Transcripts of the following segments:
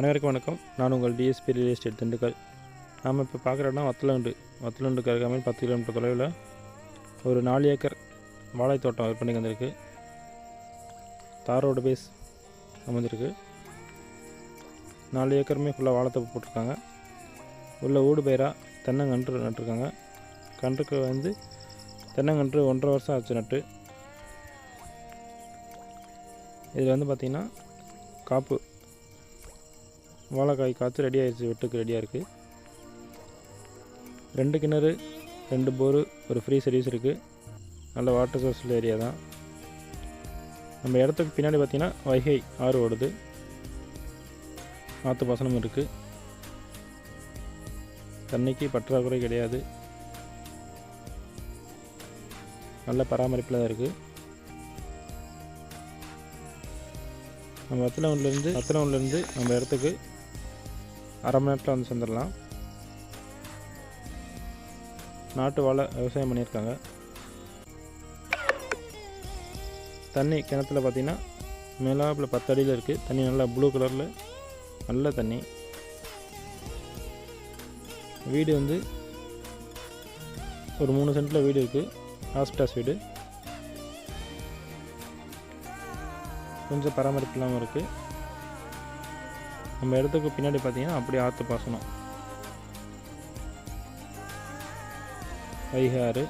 அனைவருக்கும் வணக்கம். நான் உங்கள் டிஎஸ்பி ரியல் எஸ்டேட் திண்டுக்கல். நாம் இப்போ பார்க்குற இடம் வத்தலண்டு. வத்தலண்டுக்கு பத்து கிலோமீட்டர் தொலைவில் ஒரு நாலு ஏக்கர் வாழைத்தோட்டம் விற்பனை விற்பனைக்கு வந்திருக்கு. தார் ரோடு பேஸ் அமைஞ்சிருக்கு. நாலு ஏக்கருமே ஃபுல்லாக வாழைத்தோப்பு போட்டிருக்காங்க. உள்ள ஊடு பயிராக தென்னங்கன்று நட்டிருக்காங்க. கன்றுக்கு வந்து தென்னங்கன்று ஒன்றரை வருஷம் ஆச்சு நட்டு. இதில் வந்து பார்த்திங்கன்னா காப்பு. வாழைக்காய் காற்று ரெடி ஆயிடுச்சு வெட்டுக்கு ரெடியாக இருக்குது ரெண்டு கிணறு ரெண்டு போரு ஒரு ஃப்ரீ சர்வீஸ் இருக்குது நல்ல வாட்டர் சோர்ஸ் ஏரியா தான். நம்ம இடத்துக்கு பின்னாடி பார்த்திங்கன்னா வைகை ஆறு ஓடுது. ஆற்று பாசனமும் இருக்குது தண்ணிக்கு பற்றாக்குறை கிடையாது. நல்ல பராமரிப்பில் தான் இருக்குது நம்ம வத்தலவுண்ட்லேருந்து வத்தலவுண்ட்லேருந்து நம்ம இடத்துக்கு அரை மணி நேரத்தில் வந்து சேர்ந்துடலாம். நாட்டு வாழை விவசாயம் பண்ணியிருக்காங்க. தண்ணி கிணத்துல பார்த்தீங்கன்னா மேலாப்பில் பத்து அடியில் இருக்குது தண்ணி நல்லா ப்ளூ கலரில் நல்ல தண்ணி. வீடு வந்து ஒரு மூணு சென்ட்டில் வீடு இருக்குது ஹாஸ்பிட்டாஸ் வீடு. கொஞ்சம் பராமரிப்பு இல்லாமல் இருக்குது நம்ம இடத்துக்கு பின்னாடி பார்த்தீங்கன்னா அப்படியே ஆற்று பாசனம். வைகை ஆறு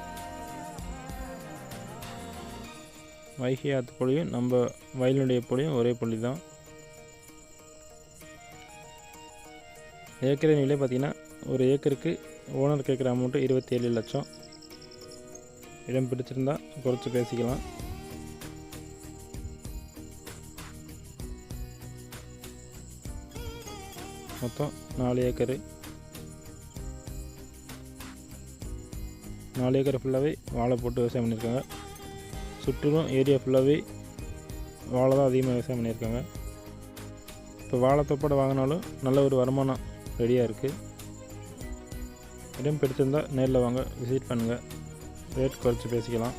வைகை ஆற்று பொழியும் நம்ம வயலுடைய பொழியும் ஒரே புள்ளி தான். ஏக்கரை நிலை பார்த்தீங்கன்னா ஒரு ஏக்கருக்கு ஓனர் கேட்குற அமௌண்ட்டு இருபத்தி ஏழு லட்சம். இடம் பிடிச்சிருந்தா குறைச்சி பேசிக்கலாம். மொத்தம் நாலு ஏக்கரு நாலு ஏக்கர் ஃபுல்லாகவே வாழை போட்டு விவசாயம் பண்ணியிருக்காங்க சுற்றிலும் ஏரியா ஃபுல்லாகவே வாழை தான் அதிகமாக விவசாயம் பண்ணியிருக்காங்க இப்போ வாழை தொப்படை வாங்கினாலும் நல்ல ஒரு வருமானம் ரெடியாக இருக்குது இடம் பிடிச்சிருந்தால் நேரில் வாங்க விசிட் பண்ணுங்கள் ரேட் குறைச்சி பேசிக்கலாம்